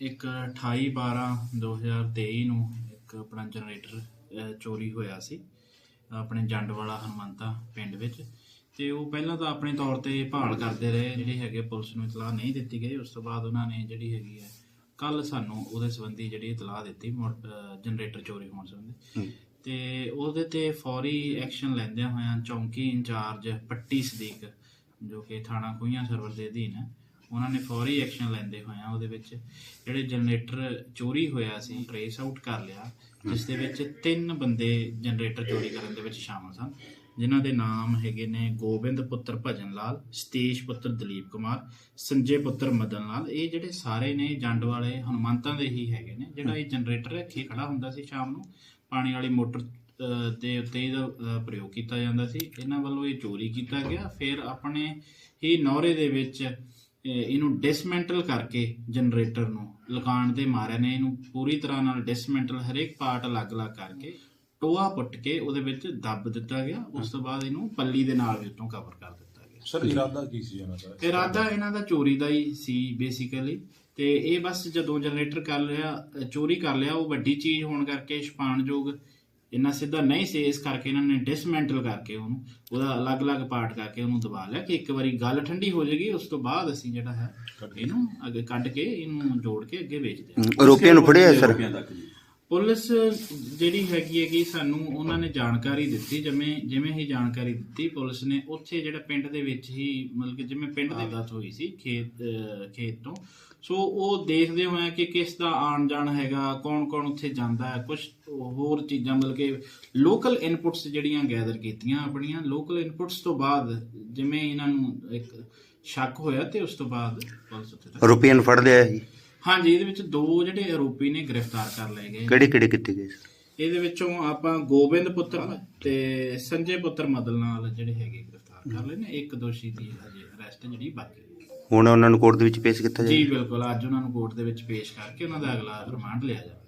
ਇੱਕ 28 12 2023 ਨੂੰ ਇੱਕ ਆਪਣਾ ਜਨਰੇਟਰ ਚੋਰੀ ਹੋਇਆ ਸੀ ਆਪਣੇ ਜੰਡ ਵਾਲਾ ਹਨੂੰਮੰਤਾ ਪਿੰਡ ਵਿੱਚ। ਤੇ ਉਹ ਪਹਿਲਾਂ ਤਾਂ ਆਪਣੇ ਤੌਰ ਤੇ ਭਾਲ ਕਰਦੇ ਰਹੇ ਜਿਹੜੀ ਹੈਗੇ ਪੁਲਿਸ ਨੂੰ ਇਤਲਾਹ ਨਹੀਂ ਦਿੱਤੀ ਗਈ। ਉਸ ਤੋਂ ਬਾਅਦ ਉਹਨਾਂ ਨੇ ਜਿਹੜੀ ਹੈਗੀ ਹੈ ਕੱਲ ਸਾਨੂੰ ਉਹਦੇ ਸੰਬੰਧੀ ਜਿਹੜੀ ਇਤਲਾਹ ਦਿੱਤੀ ਜਨਰੇਟਰ ਚੋਰੀ ਹੋਣ ਸੰਬੰਧੀ। ਤੇ ਉਹਦੇ ਤੇ ਫੌਰੀ ਐਕਸ਼ਨ ਲੈਂਦਿਆਂ ਹੋਇਆਂ ਚੌਂਕੀ ਇੰਚਾਰਜ ਪੱਟੀ ਸਦੀਕ ਜੋ ਕਿ ਥਾਣਾ ਖੂਹੀਆਂ ਸਰਵਰ ਦੇ ਅਧੀਨ ਹੈ ਉਹਨਾਂ ਨੇ ਫੌਰੀ ਐਕਸ਼ਨ ਲੈਂਦੇ ਹੋਇਆਂ ਉਹਦੇ ਵਿੱਚ ਜਿਹੜੇ ਜਨਰੇਟਰ ਚੋਰੀ ਹੋਇਆ ਸੀ, ਟ੍ਰੇਸ ਆਊਟ ਕਰ ਲਿਆ, ਜਿਸ ਦੇ ਵਿੱਚ ਤਿੰਨ ਬੰਦੇ ਜਨਰੇਟਰ ਚੋਰੀ ਕਰਨ ਦੇ ਵਿੱਚ ਸ਼ਾਮਲ ਸਨ, ਜਿਨ੍ਹਾਂ ਦੇ ਨਾਮ ਹੈਗੇ ਨੇ ਗੋਬਿੰਦ ਪੁੱਤਰ ਭਜਨ ਲਾਲ ਸਤੀਸ਼ ਪੁੱਤਰ ਦਲੀਪ ਕੁਮਾਰ, ਸੰਜੇ ਪੁੱਤਰ ਮਦਨ ਲਾਲ, ਇਹ ਜਿਹੜੇ ਸਾਰੇ ਨੇ ਜੰਡ ਵਾਲੇ ਹਨੂੰਮੰਤਾਂ ਦੇ ਹੀ ਹੈਗੇ ਨੇ, ਜਿਹੜਾ ਇਹ ਜਨਰੇਟਰ ਰੱਖੇ ਖੜਾ ਹੁੰਦਾ ਸੀ ਸ਼ਾਮ ਨੂੰ, ਪਾਣੀ ਵਾਲੀ ਮੋਟਰ ਦੇ ਉੱਤੇ ਇਹਦਾ ਪ੍ਰਯੋਗ ਕੀਤਾ ਜਾਂਦਾ ਸੀ, ਇਹਨਾਂ ਵੱਲੋਂ ਇਹ ਚੋਰੀ ਕੀਤਾ ਗਿਆ, ਫਿਰ ਆਪਣੇ ਹੀ ਨੌਰੇ ਦੇ ਵਿੱਚ ਇਹਨੂੰ ਡਿਸਮੈਂਟਲ ਕਰਕੇ ਜਨਰੇਟਰ ਨੂੰ ਲਗਾਉਣ ਦੇ ਮਾਰਿਆ ਨੇ ਇਹਨੂੰ ਪੂਰੀ ਤਰ੍ਹਾਂ ਨਾਲ ਡਿਸਮੈਂਟਲ ਹਰੇਕ ਪਾਰਟ ਅਲੱਗ-ਅਲੱਗ ਕਰਕੇ ਟੋਆ ਪੁੱਟ ਕੇ ਉਹਦੇ ਵਿੱਚ ਦੱਬ ਦਿੱਤਾ ਗਿਆ। ਉਸ ਤੋਂ ਬਾਅਦ ਇਹਨੂੰ ਪੱਲੀ ਦੇ ਨਾਲ ਵੀ ਉੱਤੋਂ ਕਵਰ ਕਰ ਦਿੱਤਾ ਗਿਆ। ਸਰ ਇਰਾਦਾ ਕੀ ਸੀ ਇਹਨਾਂ ਦਾ? ਇਰਾਦਾ ਇਹਨਾਂ ਦਾ ਚੋਰੀ ਦਾ ਹੀ ਸੀ ਬੇਸਿਕਲੀ ਤੇ ਇਹ ਬਸ ਜਦੋਂ ਜਨਰੇਟਰ ਕਰ ਲਿਆ ਚੋਰੀ ਕਰ ਲਿਆ ਉਹ ਵੱਡੀ ਚੀਜ਼ ਹੋਣ ਕਰਕੇ ਛਪਾਣਯੋਗ ਇੰਨਾ ਸਿੱਧਾ ਨਹੀਂ ਸੀ ਇਸ ਕਰਕੇ ਇਹਨਾਂ ਨੇ ਡਿਸਮੈਂਟਲ ਕਰਕੇ ਉਹਨੂੰ ਉਹਦਾ ਅਲੱਗ-ਅਲੱਗ ਪਾਰਟ ਕਰਕੇ ਉਹਨੂੰ ਦਬਾ ਲਿਆ ਕਿ ਇੱਕ ਵਾਰੀ ਗੱਲ ਠੰਡੀ ਹੋ ਜਾਏਗੀ ਉਸ ਤੋਂ ਬਾਅਦ ਅਸੀਂ ਜਿਹੜਾ ਹੈ ਇਹਨੂੰ ਅੱਗੇ ਕੱਢ ਕੇ ਇਹਨੂੰ ਜੋੜ ਕੇ ਅੱਗੇ ਵੇਚ ਦਿਆਂਗੇ ਆਰੋਪੀਆਂ ਨੂੰ ਫੜਿਆ ਸਰ? ਪੁਲਿਸ ਜਿਹੜੀ ਹੈਗੀ ਹੈਗੀ ਸਾਨੂੰ ਉਹਨਾਂ ਨੇ ਜਾਣਕਾਰੀ ਦਿੱਤੀ ਜਿਵੇਂ ਜਿਵੇਂ ਹੀ ਜਾਣਕਾਰੀ ਦਿੱਤੀ ਪੁਲਿਸ ਨੇ ਉੱਥੇ ਜਿਹੜਾ ਪਿੰਡ ਦੇ ਵਿੱਚ ਹੀ ਮਤਲਬ ਕਿ ਜਿਵੇਂ ਪਿੰਡ ਦੇ ਦਾਤ ਹੋਈ ਸੀ ਖੇਤ ਖੇਤ ਤੋਂ। ਸੋ ਉਹ ਦੇਖਦੇ ਹੋਏ ਕਿ ਕਿਸ ਦਾ ਆਣ ਜਾਣ ਹੈਗਾ ਕੌਣ ਕੌਣ ਉੱਥੇ ਜਾਂਦਾ ਹੈ ਕੁਝ ਹੋਰ ਚੀਜ਼ਾਂ ਮਤਲਬ ਕਿ ਲੋਕਲ ਇਨਪੁਟਸ ਜਿਹੜੀਆਂ ਗੈਦਰ ਕੀਤੀਆਂ ਆਪਣੀਆਂ ਲੋਕਲ ਇਨਪੁਟਸ ਤੋਂ ਬਾਅਦ ਜਿਵੇਂ ਇਹਨਾਂ ਨੂੰ ਇੱਕ ਸ਼ੱਕ ਹੋਇਆ ਤੇ ਉਸ ਤੋਂ ਬਾਅਦ ਪੁਲਿਸ ਉੱਥੇ ਨੂੰ ਫੜ ਲਿਆ ਜੀ ਹਾਂਜੀ ਇਹਦੇ ਵਿੱਚ ਦੋ ਜਿਹੜੇ ਆਰੋਪੀ ਨੇ ਗ੍ਰਿਫਤਾਰ ਕਰ ਲਏ ਗਏ। ਕਿਹੜੇ ਕਿਹੜੇ ਕੀਤੇ ਗਏ ਸਰ? ਇਹਦੇ ਵਿੱਚੋਂ ਆਪਾਂ ਗੋਬਿੰਦ ਪੁੱਤਰ ਤੇ ਸੰਜੇ ਪੁੱਤਰ ਮਦਨ ਨਾਲ ਜਿਹੜੇ ਹੈਗੇ ਗ੍ਰਿਫਤਾਰ ਕਰ ਲਏ ਨੇ। ਇੱਕ ਦੋਸ਼ੀ ਦੀ ਹਜੇ ਅਰੈਸਟ ਜਿਹੜੀ ਬਾਕੀ। ਹੁਣ ਉਹਨਾਂ ਨੂੰ ਕੋਰਟ ਦੇ ਵਿੱਚ ਪੇਸ਼ ਕੀਤਾ ਜੀ ਜਾਏ ਬਿਲਕੁਲ। ਅੱਜ ਉਹਨਾਂ ਨੂੰ ਕੋਰਟ ਦੇ ਵਿੱਚ ਪੇਸ਼ ਕਰਕੇ ਉਹਨਾਂ ਦਾ ਅਗਲਾ ਰਿਮਾਂਡ ਲਿਆ ਜਾਵੇ